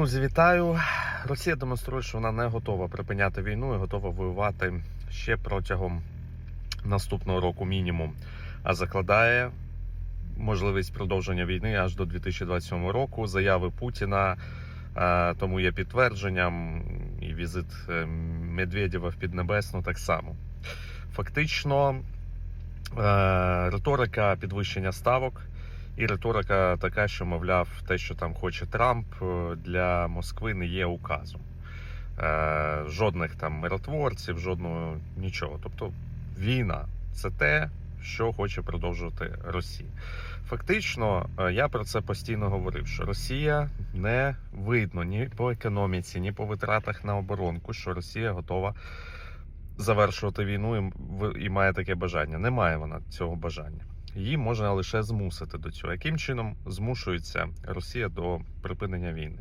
Друзі, вітаю! Росія демонструє, що вона не готова припиняти війну і готова воювати ще протягом наступного року мінімум, а закладає можливість продовження війни аж до 2027 року. Заяви Путіна тому є підтвердженням, і візит е, Медведєва в Піднебесну так само. Фактично, е, риторика підвищення ставок. І риторика така, що, мовляв, те, що там хоче Трамп, е, для Москви не є указом. Е, жодних там миротворців, жодного нічого. Тобто війна це те, що хоче продовжувати Росія. Фактично, е, я про це постійно говорив: що Росія не видно ні по економіці, ні по витратах на оборонку, що Росія готова завершувати війну і, має таке бажання. Немає вона цього бажання. Її можна лише змусити до цього. Яким чином змушується Росія до припинення війни?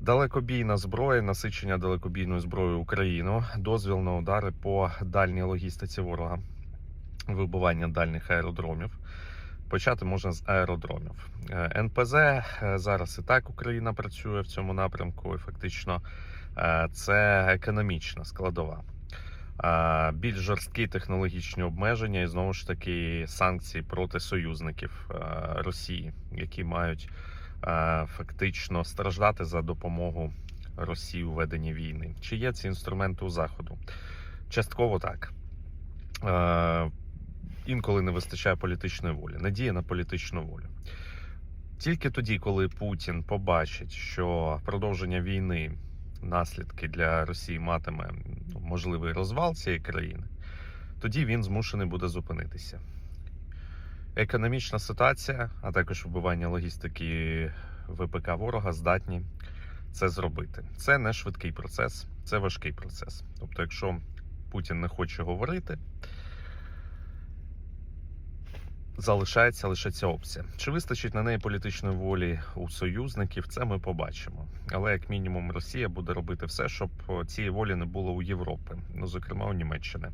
Далекобійна зброя, насичення далекобійною зброєю Україну, дозвіл на удари по дальній логістиці ворога, вибивання дальніх аеродромів. Почати можна з аеродромів. Е, НПЗ е, зараз і так Україна працює в цьому напрямку, і фактично е, це економічна складова. Більш жорсткі технологічні обмеження і знову ж таки санкції проти союзників Росії, які мають фактично страждати за допомогу Росії у веденні війни. Чи є ці інструменти у заходу? Частково так. Інколи не вистачає політичної волі, надія на політичну волю. Тільки тоді, коли Путін побачить, що продовження війни наслідки для Росії матиме ну, можливий розвал цієї країни, тоді він змушений буде зупинитися. Економічна ситуація, а також вбивання логістики ВПК ворога здатні це зробити. Це не швидкий процес, це важкий процес. Тобто, якщо Путін не хоче говорити, залишається лише ця опція. Чи вистачить на неї політичної волі у союзників? Це ми побачимо. Але як мінімум Росія буде робити все, щоб цієї волі не було у Європи, ну зокрема у Німеччини.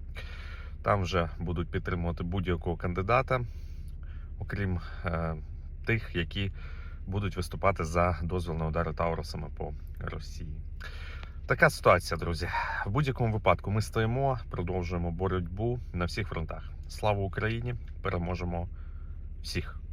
Там вже будуть підтримувати будь-якого кандидата, окрім е, тих, які будуть виступати за дозвіл на удари Таурусами по Росії. Така ситуація, друзі. В будь-якому випадку ми стоїмо, продовжуємо боротьбу на всіх фронтах. Слава Україні! Переможемо всіх!